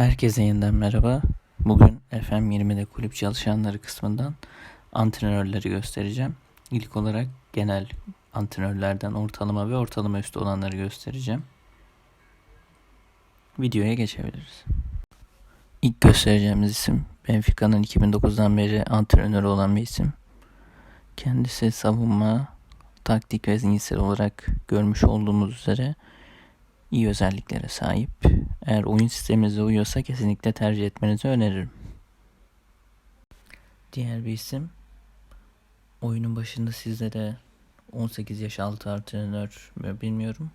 Herkese yeniden merhaba. Bugün FM20'de kulüp çalışanları kısmından antrenörleri göstereceğim. İlk olarak genel antrenörlerden ortalama ve ortalama üstü olanları göstereceğim. Videoya geçebiliriz. İlk göstereceğimiz isim Benfica'nın 2009'dan beri antrenörü olan bir isim. Kendisi savunma, taktik ve zihinsel olarak görmüş olduğumuz üzere iyi özelliklere sahip. Eğer oyun sisteminize uyuyorsa kesinlikle tercih etmenizi öneririm. Diğer bir isim oyunun başında sizde de 18 yaş altı antrenör mü bilmiyorum.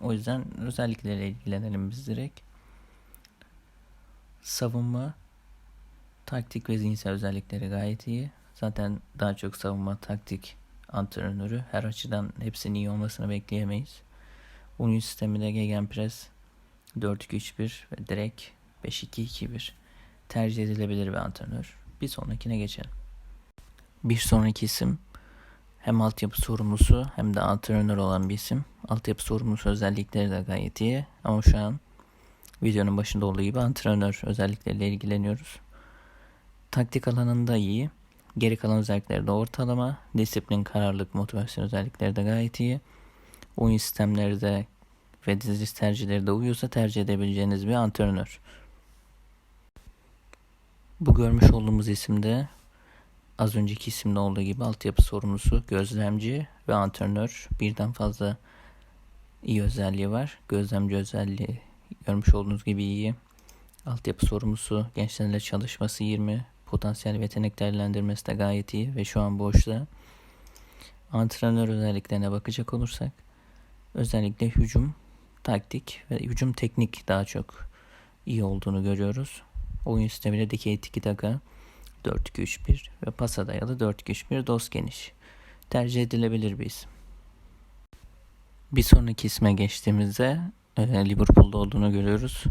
O yüzden özellikleriyle ilgilenelim biz direkt. Savunma, taktik ve zihinsel özellikleri gayet iyi. Zaten daha çok savunma, taktik antrenörü. Her açıdan hepsinin iyi olmasını bekleyemeyiz. Oyun sisteminde Gegenpress 4-2-3-1 ve direkt 5-2-2-1 tercih edilebilir bir antrenör. Bir sonrakine geçelim. Bir sonraki isim hem altyapı sorumlusu hem de antrenör olan bir isim. Altyapı sorumlusu özellikleri de gayet iyi ama şu an videonun başında olduğu gibi antrenör özellikleriyle ilgileniyoruz. Taktik alanında iyi. Geri kalan özellikleri de ortalama. Disiplin, kararlılık, motivasyon özellikleri de gayet iyi. Oyun sistemleri de ve diziliş tercihleri de uyuyorsa tercih edebileceğiniz bir antrenör. Bu görmüş olduğumuz isimde az önceki isimde olduğu gibi altyapı sorumlusu, gözlemci ve antrenör. Birden fazla iyi özelliği var. Gözlemci özelliği görmüş olduğunuz gibi iyi. Altyapı sorumlusu, gençlerle çalışması 20, potansiyel yetenek değerlendirmesi de gayet iyi ve şu an boşta. Antrenör özelliklerine bakacak olursak özellikle hücum, taktik ve hücum teknik daha çok iyi olduğunu görüyoruz. Oyun sisteminde dikey tiki taka 4-2-3-1 ve pasa dayalı 4-2-3-1 dos geniş. Tercih edilebilir bir isim. Bir sonraki isme geçtiğimizde e, Liverpool'da olduğunu görüyoruz.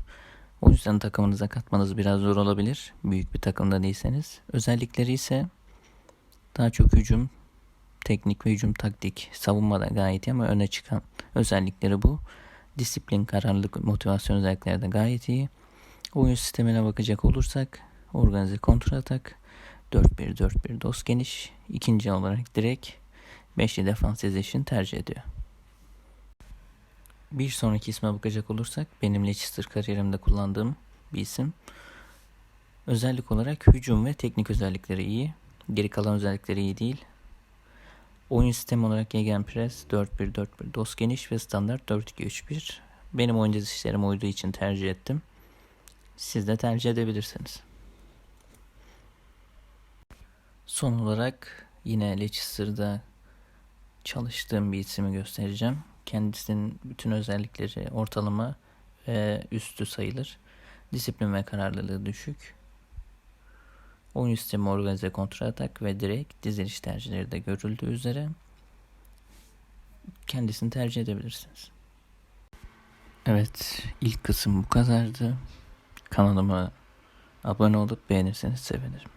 O yüzden takımınıza katmanız biraz zor olabilir. Büyük bir takımda değilseniz. Özellikleri ise daha çok hücum, teknik ve hücum taktik. Savunmada gayet iyi ama öne çıkan özellikleri bu. Disiplin, kararlılık, motivasyon özellikleri de gayet iyi. Oyun sistemine bakacak olursak organize kontratak 4-1-4-1 dos geniş. ikinci olarak direkt 5'li defansization tercih ediyor. Bir sonraki isme bakacak olursak benim Leicester kariyerimde kullandığım bir isim. Özellik olarak hücum ve teknik özellikleri iyi. Geri kalan özellikleri iyi değil. Oyun sistemi olarak Gegenpress 4-1-4-1 DOS geniş ve standart 4-2-3-1. Benim oyun dizişlerim uyduğu için tercih ettim. Siz de tercih edebilirsiniz. Son olarak yine Leicester'da çalıştığım bir ismi göstereceğim. Kendisinin bütün özellikleri ortalama ve üstü sayılır. Disiplin ve kararlılığı düşük. Oyun sistemi organize kontra atak ve direkt diziliş tercihleri de görüldüğü üzere kendisini tercih edebilirsiniz. Evet ilk kısım bu kadardı. Kanalıma abone olup beğenirseniz sevinirim.